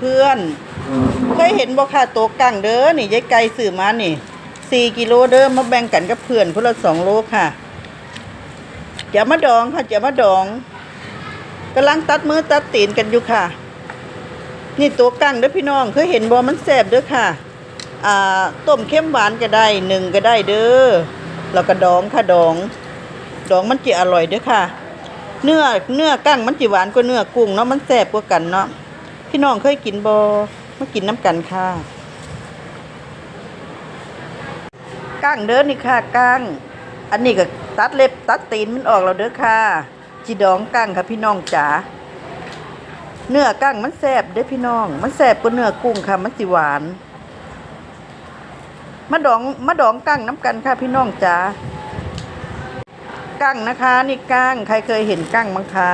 เพื่อนๆเคยเห็นบ่ค่ะโต๊ะกังเด้อนี่ยายไก่ซื้อมานี่สี่กิโลเด้อมาแบ่งกันกับเพื่อนพนละสองโลค่ะจะมาดองค่ะจะมาดองกำลังตัดมือตัดตีนกันอยู่ค่ะ นี่โต๊ะกังเด้อพี่น้องเคยเห็นบ่มันแซ่บเด้อค่ะอ่าต้มเข้มหวานก็ได้หนึ่งก็ได้เด้อแล้วก็ดองค่ะดอง ดองมันจะอร่อยเด้อค่ะ เนื้อเนื้อกั้งมันจิหวานกว่าเนื้อกุ้งเนาะมันแซ่บกว่ากันเนาะ พี่น้องเคยกินบอมากินน้ำกันค่ะกั้งเด้อนี่ค่ะกั้งอันนี้ก็ตัดเล็บตัดตีนมันออกแล้วเด้อค่ะจีดองกั้งค่ะพี่น้องจ๋าเนื้อกั้งมันแซบเด้อพี่น้อง มันแซบกว่าเนื้อกุ้งค่ะ มันสิหวานมาดองมาดองกั้งน้ำกันค่ะพี่น้องจ๋ากั้งนะคะ นี่กั้งใครเคยเห็นกั้งมั้งคะ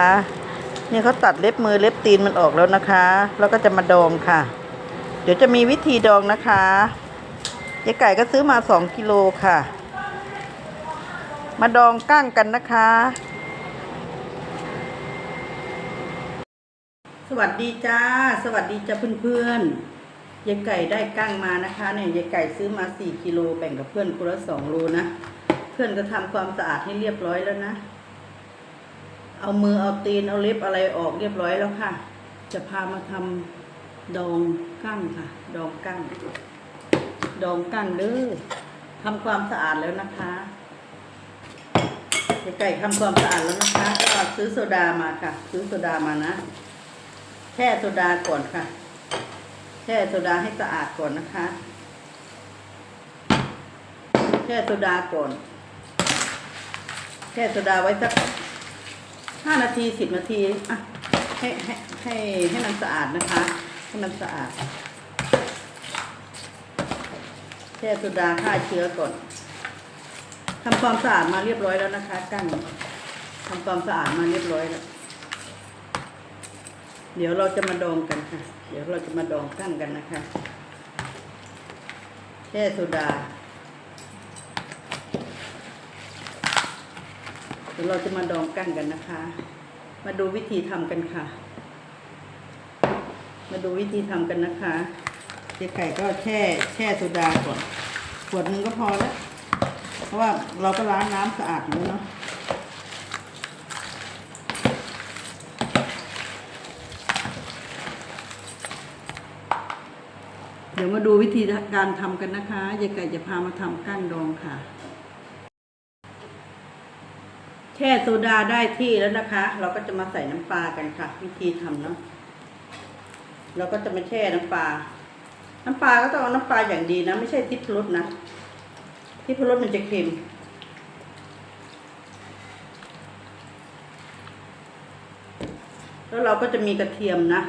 เนี่ยเขาตัดเล็บมือเล็บตีนมันออกแล้วนะคะ แล้วก็จะมาดองค่ะ เดี๋ยวจะมีวิธีดองนะคะยายไก่ก็ซื้อมาสองกิโลค่ะ มาดองกั้งกันนะคะ สวัสดีจ้า สวัสดีจ้าเพื่อนๆยายไก่ได้กั้งมานะคะเนี่ยยายไก่ซื้อมาสี่กิโลแบ่งกับเพื่อนคนละสองโลนะ เพื่อนก็ทำความสะอาดให้เรียบร้อยแล้วนะ เอามือเอาตีนเอาเล็บอะไรออกเรียบร้อยแล้วค่ะ จะพามาทำดองกั้งค่ะ ดองกั้งดองกั้งเด้อทำความสะอาดแล้วนะคะไก่ทำความสะอาดแล้วนะคะ ก็ซื้อโซดามาค่ะ ซื้อโซดามานะแช่โซดาก่อนค่ะแช่โซดาให้สะอาดก่อนนะคะแช่โซดาก่อนแช่โซดาไว้สัก ห้านาทีสิบนาทีอะให้ให้ให้ให้มันสะอาดนะคะ ให้มันสะอาดแช่โซดาฆ่าเชื้อก่อนทำความสะอาดมาเรียบร้อยแล้วนะคะกั้งทำความสะอาดมาเรียบร้อยแล้ว เดี๋ยวเราจะมาดองกันค่ะ เดี๋ยวเราจะมาดองกั้งกันนะคะแช่โซดา ดี๋ยวเราจะมาดองกั้งกันนะคะ มาดูวิธีทำกันค่ะ มาดูวิธีทำกันนะคะเจ๊ไก่ก็แช่แช่โซดาก่อนขวดนึงก็พอแล้ว เพราะว่าเราก็ล้างน้ำสะอาดอยู่เนาะเดี๋ยวมาดูวิธีการทำกันนะคะยายไก่จะพามาทำกั้งดองค่ะ แช่โซดาได้ที่แล้วนะคะ เราก็จะมาใส่น้ำปลากันค่ะ วิธีทำเนาะเราก็จะมาแช่น้ำปลา น้ำปลาก็ต้องเอาน้ำปลาอย่างดีนะ ไม่ใช่ทิพรสนะทิพรสมันจะเค็มแล้วเราก็จะมีกระเทียมนะ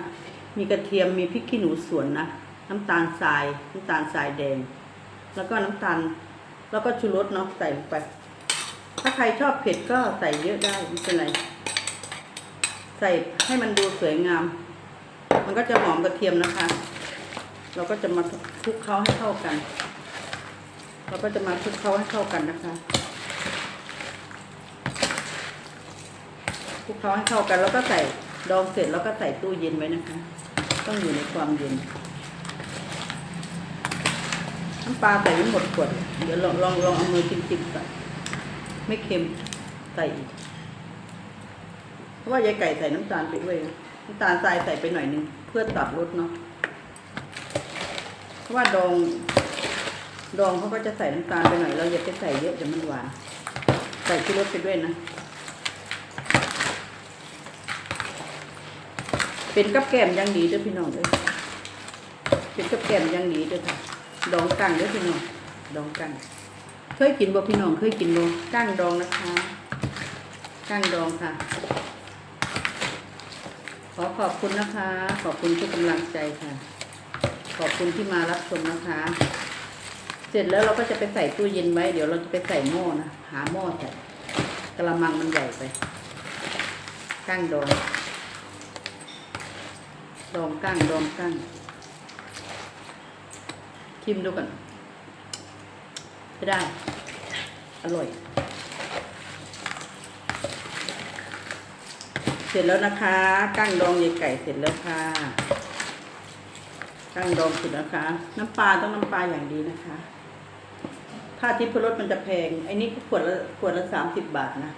มีกระเทียมมีพริกขี้หนูสวนนะ น้ำตาลทราย น้ำตาลทรายแดง แล้วก็น้ำตาล แล้วก็ชูรสเนาะใส่ลงไป ถ้าใครชอบเผ็ดก็ใส่เยอะได้ไม่เป็นไร ใส่ให้มันดูสวยงาม มันก็จะหอมกระเทียมนะคะ เราก็จะมาคลุกเคล้าให้เข้ากัน เราก็จะมาคลุกเคล้าให้เข้ากันนะคะคลุกเคล้าให้เข้ากัน แล้วก็ใส่ดองเสร็จแล้วก็ใส่ตู้เย็นไว้นะคะ ต้องอยู่ในความเย็นน้ำปลาใส่ไม่หมดขวด เดี๋ยวลองลองลองเอามือจิ้มๆใส่ ไม่เค็มใส่อีก เพราะว่ายายไก่ใส่น้ำตาลไปด้วยนะน้ำตาลทรายใส่ไปหน่อยนึงเพื่อตัดรสเนาะเพราะว่าดอง ดองเขาก็จะใส่น้ำตาลไปหน่อยเราอย่าไปใส่เยอะเดี๋ยวมันหวาน ใส่ชูรสไปด้วยนะเป็นกับแกมยังดีด้วยพี่น้องเลยเป็นกับแกมยังดีด้วยค่ะดองกังด้วยพี่น้องดองกัง เคยกินบ่พี่น้องเคยกินบ่ก้างดองนะคะก้างดองค่ะ ขอขอบคุณนะคะ ขอบคุณทุกกำลังใจค่ะ ขอบคุณที่มารับชมนะคะ เสร็จแล้วเราก็จะไปใส่ตู้เย็นไว้ เดี๋ยวเราจะไปใส่หม้อนะหาหม้อใส่กระมังมันใหญ่ไปก้างดองดองก้างดองก้างชิมดูกัน ไม่ได้ อร่อย เสร็จแล้วนะคะกั้งดองยายไก่เสร็จแล้วค่ะกั้งดองเสุดนะคะน้ำปลาต้องน้ำปลาอย่างดีนะคะถ้าทิพรสมันจะแพงไอ้นี่ก็ขวดละขวดละสามสิบบาทนะ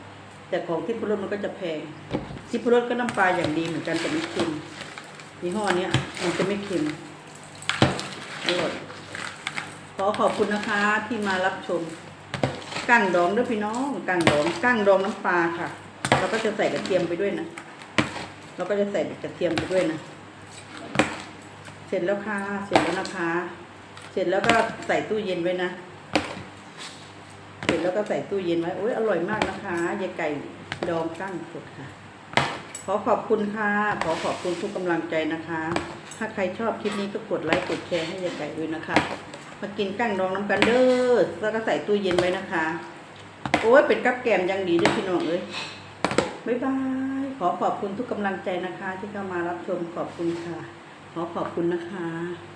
แต่ของทิพรสมันก็จะแพงทิพรสก็น้ำปลาอย่างดีเหมือนกันแต่ไม่เค็มยี่ห้อเนี้ยมันจะไม่เค็มอร่อย ขอขอบคุณนะคะที่มารับชมกั้งดองด้วยพี่น้องกั้งดองกั้งดองน้ำปลาค่ะ เราก็จะใส่กระเทียมไปด้วยนะ เราก็จะใส่กระเทียมไปด้วยนะ เสร็จแล้วค่ะ เสร็จแล้วนะคะ เสร็จแล้วก็ใส่ตู้เย็นไว้นะ เสร็จแล้วก็ใส่ตู้เย็นไว้โอ้ยอร่อยมากนะคะยายไก่ดองกั้งสดค่ะ ขอขอบคุณค่ะ ขอขอบคุณทุกกำลังใจนะคะ ถ้าใครชอบคลิปนี้ก็กดไลค์กดแชร์ให้ยายไก่ด้วยนะคะ มากินกั้งดองน้ำกันเด้อแล้วก็ใส่ตู้เย็นไว้นะคะ โอ้ยเป็นกับแกมยังดีด้วยพี่น้องเอ้ยบ๊ายบาย ขอขอบคุณทุกกำลังใจนะคะ ที่เข้ามารับชมขอบคุณค่ะ ขอขอบคุณนะคะ